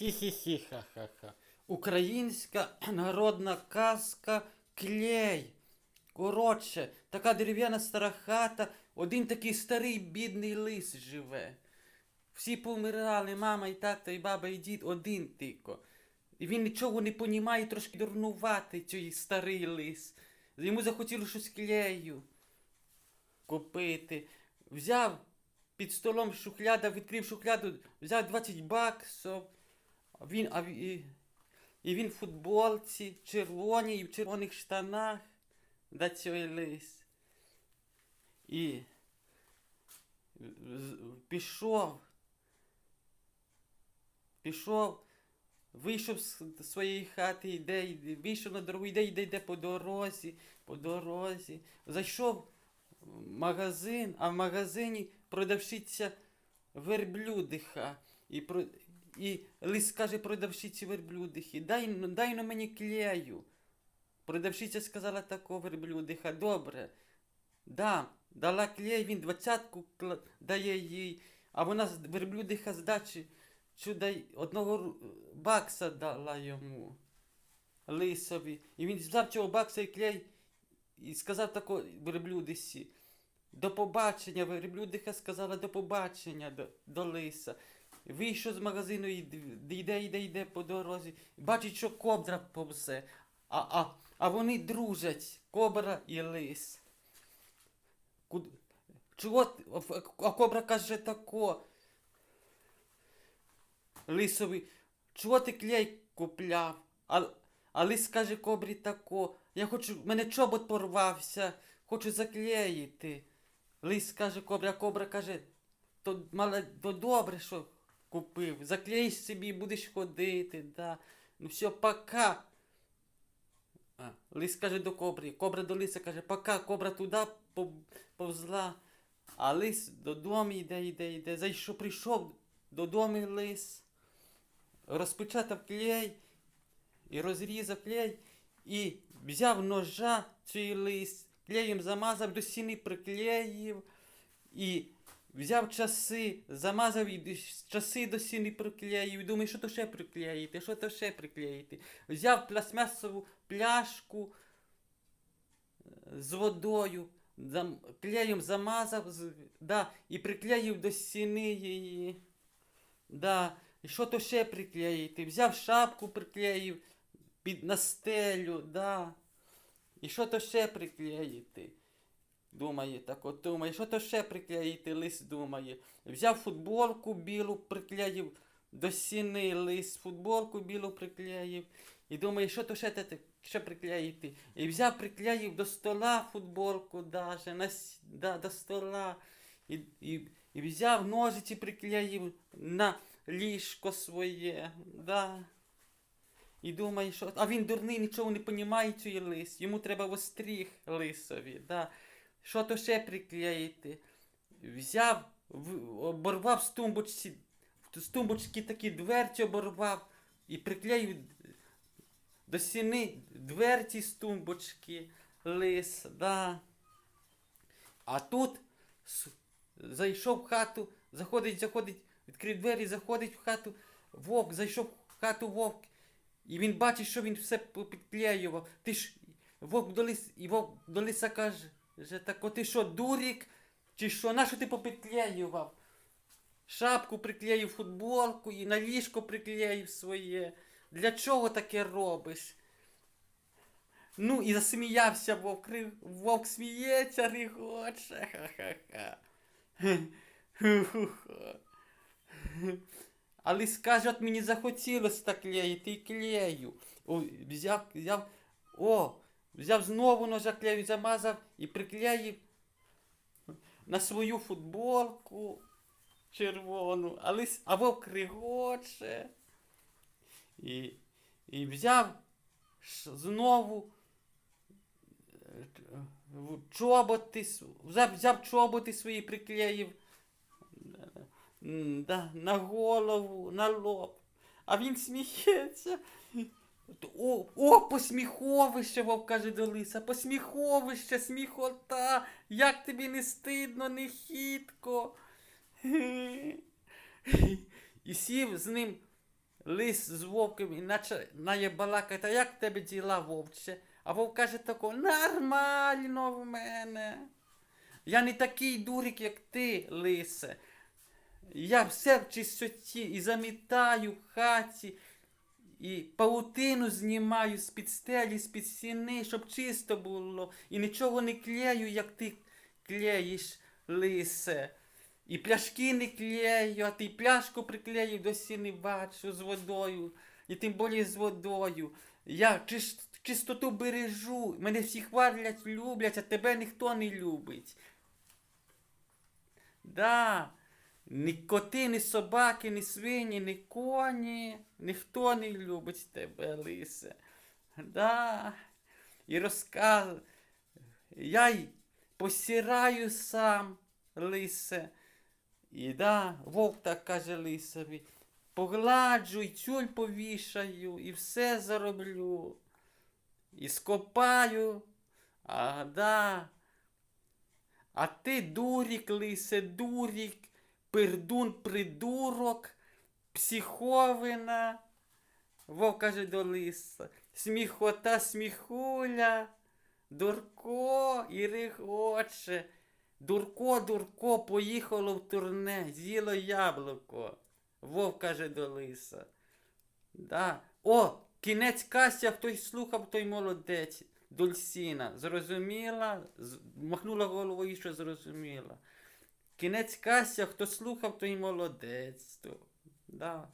Хі-хі-хі-ха-ха-ха. Українська народна казка клей. Коротше, така дерев'яна стара хата, один такий старий бідний лис живе. Всі помирали, мама і тато, і баба, і дід, один тільки. І він нічого не понімає, трошки дурнуватий цей старий лис. Йому захотілося щось клею купити. Взяв під столом шухляда, відкрив шухляду, взяв 20 баксів. Він, а, і, і він в футболці, червоній, і в червоних штанах. Да цей лис. І пішов. Пішов, вийшов з своєї хати, йде, йде, вийшов на дорогу, йде, йде, йде по дорозі, по дорозі. Зайшов в магазин, а в магазині продавщиця верблюдиха. І, і лис каже продавщиці верблюдихи, дай, ну- дай на мені клею. Продавщиця сказала такого верблюдиха, добре, дам. Дала клей, він двадцятку дає їй, а вона з верблюдиха здачі чудай одного бакса дала йому. Лисові. І він взяв цього бакса і клей і сказав тако верблюдисі. До побачення, верблюдиха сказала до побачення до, до лиса. Вийшов з магазину і йде, йде, йде по дорозі. Бачить, що кобра повзе. А, а, а вони дружать, кобра і лис. Куд... Чого? А кобра каже тако. Лисові, чого ти клей купляв? А, а лис каже кобрі тако. Я хочу, мене чобот порвався, хочу заклеїти. Лис каже кобра, а кобра каже, то, мала, то добре, що купив. Заклеїш собі будеш ходити, да. Ну все, пока. А, лис каже до кобри, кобра до лиса каже, пока, кобра туди повзла. А лис додому йде, йде, йде. Зайшов, прийшов додому лис, розпечатав клей і розрізав клей, і взяв ножа цей лис, клеєм замазав, до стіни приклеїв, і взяв часи, замазав і часи до стіни приклеїв, і думає, що то ще приклеїти, що то ще приклеїти. Взяв пластмасову пляшку е, з водою, зам, клеєм замазав, да, і приклеїв до стіни її. Да. І що то ще приклеїти? Взяв шапку, приклеїв під на стелю, да. І що то ще приклеїти? Думає так, от думає, що то ще приклеїти, лис думає. Взяв футболку білу, приклеїв до стіни лис, футболку білу приклеїв. І думає, що то ще, те- ще приклеїти. І взяв, приклеїв до стола футболку даже, на, да, до стола. І, і, і взяв ножиці, приклеїв на ліжко своє. Да. І думає, що. А він дурний, нічого не понімає цей лис. Йому треба востріг лисові. Да. Що то ще приклеїти? Взяв, оборвав з тумбочці, з тумбочки такі дверці оборвав і приклеїв до стіни дверці з тумбочки лис. Да. А тут зайшов в хату, заходить, заходить, відкрив двері, заходить в хату, вовк, зайшов в хату вовк. І він бачить, що він все підклеював. Ти ж вовк до лис, і вовк до лиса каже, же так, ти що, дурік? Чи що? Нащо ти попідклеював? Шапку приклеїв, футболку і на ліжко приклеїв своє. Для чого таке робиш? Ну і засміявся вовк. Вовк сміється, регоче. Ха-ха-ха. Ху-ху-ха. А лис от мені захотілося так клеїти і клею. О, взяв, взяв, о, взяв знову ножа клею, замазав і приклеїв на свою футболку червону, а, лис, а вовк регоче. І, і взяв знову е, чоботи, взяв, взяв чоботи свої, приклеїв на голову, на лоб. А він сміється. О, о, посміховище, вовк каже до лиса, посміховище, сміхота, як тобі не стидно, не хитко. І сів з ним лис з вовком і починає балакати, а як тебе діла, вовче? А вовк каже тако, нормально в мене. Я не такий дурик, як ти, лисе. Я все в чистоті і замітаю в хаті, і паутину знімаю з-під стелі, з-під стіни, щоб чисто було. І нічого не клею, як ти клеїш, лисе. І пляшки не клею, а ти пляшку приклеїв до стіни бачу з водою, і тим більше з водою. Я чис- чистоту бережу, мене всі хвалять, люблять, а тебе ніхто не любить. Да. Ні коти, ні собаки, ні свині, ні коні. Ніхто не любить тебе, лисе. Да. І розказ. Я й посіраю сам, лисе. І да, вовк так каже лисові. Погладжу і тюль повішаю, і все зароблю. І скопаю. А да. А ти дурік, лисе, дурік, пердун, придурок, психовина. Вовк каже до лиса. Сміхота, сміхуля, дурко і регоче. Дурко, дурко, поїхало в турне, з'їло яблуко. Вовк каже до лиса. Да. О, кінець кася, хтось слухав, той молодець. Дульсіна. Зрозуміла? Махнула головою, що зрозуміла. Кінець кася, хто слухав, той молодець. То, да.